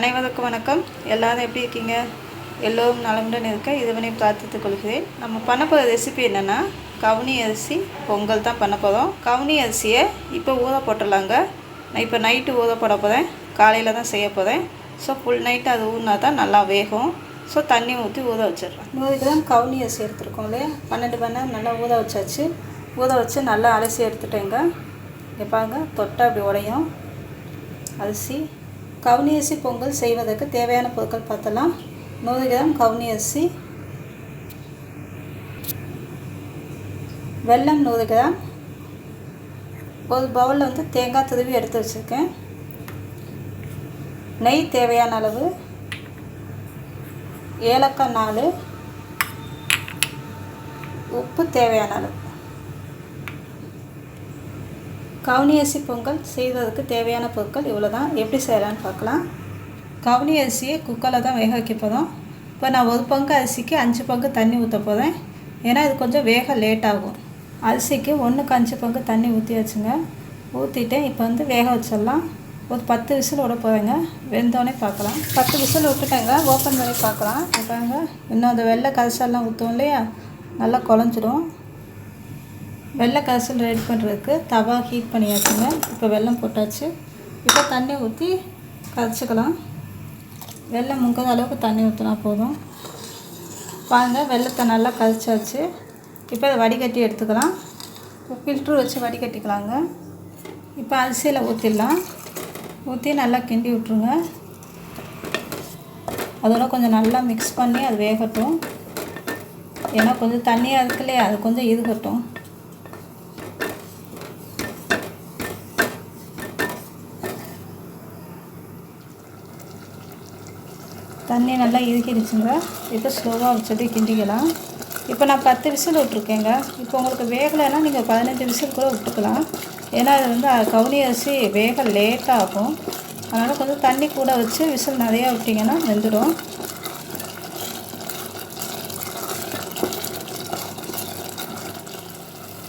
அனைவருக்கும் வணக்கம். எல்லாரும் எப்படி இருக்கீங்க? எல்லோரும் நலமுடன் இருக்க இதுவனை பிரார்த்தித்துக் கொள்கிறேன். நம்ம பண்ண போகிற ரெசிபி என்னென்னா கவுனி அரிசி பொங்கல் தான் பண்ண போகிறோம் கவுனி அரிசியை இப்போ ஊற போட்டுடலாங்க. நான் இப்போ நைட்டு ஊற போட போகிறேன் காலையில் தான் செய்ய போகிறேன் ஸோ ஃபுல் நைட்டு அது ஊறினா தான் நல்லா வேகும். ஸோ தண்ணி ஊற்றி ஊற வச்சிடுறேன். நூறு கிராம் கவுனி அரிசி எடுத்துருக்கோம் இல்லையா? பன்னெண்டு மணி நேரம் நல்லா ஊற வச்சாச்சு. ஊற வச்சு நல்லா அலசி எடுத்துட்டேங்க. இங்கே பாருங்க தொட்டை அப்படி உடையும். அரிசி கவுனி அரிசி பொங்கல் செய்வதற்கு தேவையான பொருட்கள் பார்த்தலாம். நூறு கிராம் கவுனி அரிசி வெல்லம் நூறு கிராம். ஒரு பவுலில் வந்து தேங்காய் துருவி எடுத்து வச்சுருக்கேன். நெய் தேவையான அளவு. ஏலக்காய் நாலு. உப்பு தேவையான அளவு. கவுனி அரிசி பொங்கல் செய்வதற்கு தேவையான பொருட்கள் இவ்வளோ தான் எப்படி செய்யலான்னு பார்க்கலாம். கவுனி அரிசியை குக்கரில் தான் வேக வைக்க போதும் இப்போ நான் ஒரு பங்கு அரிசிக்கு அஞ்சு பங்கு தண்ணி ஊற்ற போகிறேன் ஏன்னா இது கொஞ்சம் வேக லேட் ஆகும். அரிசிக்கு ஒன்றுக்கு அஞ்சு பங்கு தண்ணி ஊற்றி வச்சுங்க ஊற்றிட்டேன் இப்போ வந்து வேக வச்சிடலாம். ஒரு பத்து விசில் விட போகிறேங்க வெந்தோடனே பார்க்கலாம். பத்து விசில் விட்டுட்டேங்க. ஓப்பன் பண்ணி பார்க்கலாம். பாருங்க. இன்னும் அந்த வெள்ளை கரிசெல்லாம் ஊற்றுவோம் இல்லையா? நல்லா குழஞ்சிடும். வெள்ளை கரைசல் ரெடி பண்ணுறதுக்கு தவா ஹீட் பண்ணியாச்சுங்க. இப்போ வெள்ளம் போட்டாச்சு. இப்போ தண்ணி ஊற்றி கரைச்சிக்கலாம். வெள்ளம் முங்காத அளவுக்கு தண்ணி ஊற்றினா போதும். பாருங்க வெள்ளத்தை நல்லா கரைச்சாச்சு. இப்போ அதை வடிகட்டி எடுத்துக்கலாம். ஃபில்ட்ரு வச்சு வடிகட்டிக்கலாங்க. இப்போ அரிசியில் ஊற்றிடலாம் ஊற்றி நல்லா கிண்டி விட்ருங்க அதோட கொஞ்சம் நல்லா மிக்ஸ் பண்ணி அது வேகட்டும். ஏன்னா கொஞ்சம் தண்ணியாக இருக்கு இல்லையா அது கொஞ்சம் இருக்கட்டும் தண்ணி நல்லா இறுக்கிடுச்சுங்க. இப்போ ஸ்லோவாக வச்சுட்டு கிண்டிக்கலாம். இப்போ நான் பத்து விசில் விட்ருக்கேங்க இப்போ உங்களுக்கு வேகலைன்னா நீங்கள் பதினஞ்சு விசில் கூட விட்டுக்கலாம். ஏன்னா அது வந்து கவுனி அரிசி வேக லேட்டாகும் அதனால் கொஞ்சம் தண்ணி கூட வச்சு விசில் நிறையா விட்டிங்கன்னா வெந்துடும்.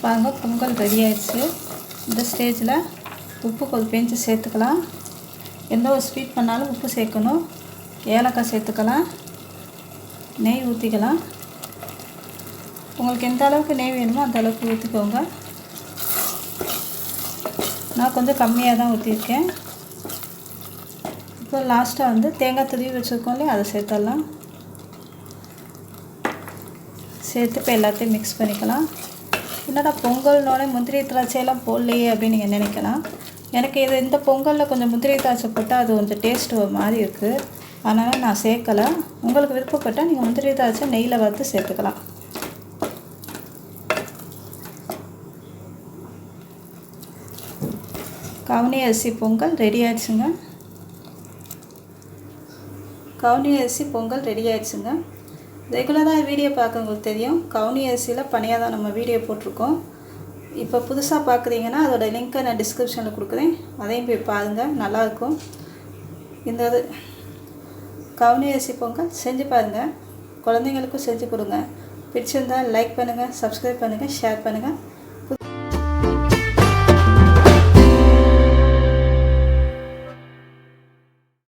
பாருங்க பொங்கல் ரெடி ஆயிடுச்சு. இந்த ஸ்டேஜில் உப்பு கொஞ்சம் பெஞ்சு சேர்த்துக்கலாம். எந்த ஒரு ஸ்வீட் பண்ணாலும் உப்பு சேர்க்கணும். ஏலக்காய் சேர்த்துக்கலாம். நெய் ஊற்றிக்கலாம் உங்களுக்கு எந்த அளவுக்கு நெய் வேணுமோ அந்த அளவுக்கு ஊற்றிக்கோங்க நான் கொஞ்சம் கம்மியாக தான் ஊற்றிருக்கேன் இப்போ லாஸ்ட்டாக வந்து தேங்காய் துருவி வச்சுருக்கோம் இல்லையா அதை சேர்த்துடலாம். சேர்த்து இப்போ எல்லாத்தையும் மிக்ஸ் பண்ணிக்கலாம். என்னடா பொங்கல்னோட முந்திரி திராட்சையெல்லாம் போடலையே அப்படின்னு நீங்கள் நினைக்கலாம். எனக்கு இது இந்த பொங்கலில் கொஞ்சம் முந்திரி திராட்சை போட்டால் அது கொஞ்சம் டேஸ்ட் ஒரு மாதிரி இருக்குது அதனால் நான் சேர்க்கலை. உங்களுக்கு விருப்பப்பட்டால் நீங்கள் முந்திரி திராட்சை நெய்யில் வறுத்து சேர்த்துக்கலாம். கவுனி அரிசி பொங்கல் ரெடி ஆயிடுச்சுங்க. கவுனி அரிசி பொங்கல் ரெடி ஆயிடுச்சுங்க. ரெகுலராக வீடியோ பார்க்கறவங்களுக்கு தெரியும். கவுனி அரிசியில் பனியாக தான் நம்ம வீடியோ போட்டிருக்கோம். இப்போ புதுசாக பார்க்குறீங்கன்னா அதோட லிங்க்கை நான் டிஸ்கிரிப்ஷனில் கொடுக்குறேன். அதையும் போய் பாருங்கள் நல்லாயிருக்கும். இந்த இது கவுனி அரிசி பொங்கல் செஞ்சு பாருங்கள் குழந்தைங்களுக்கும் செஞ்சு கொடுங்க. பிடிச்சிருந்தால் லைக் பண்ணுங்கள் சப்ஸ்கிரைப் பண்ணுங்கள் ஷேர் பண்ணுங்கள்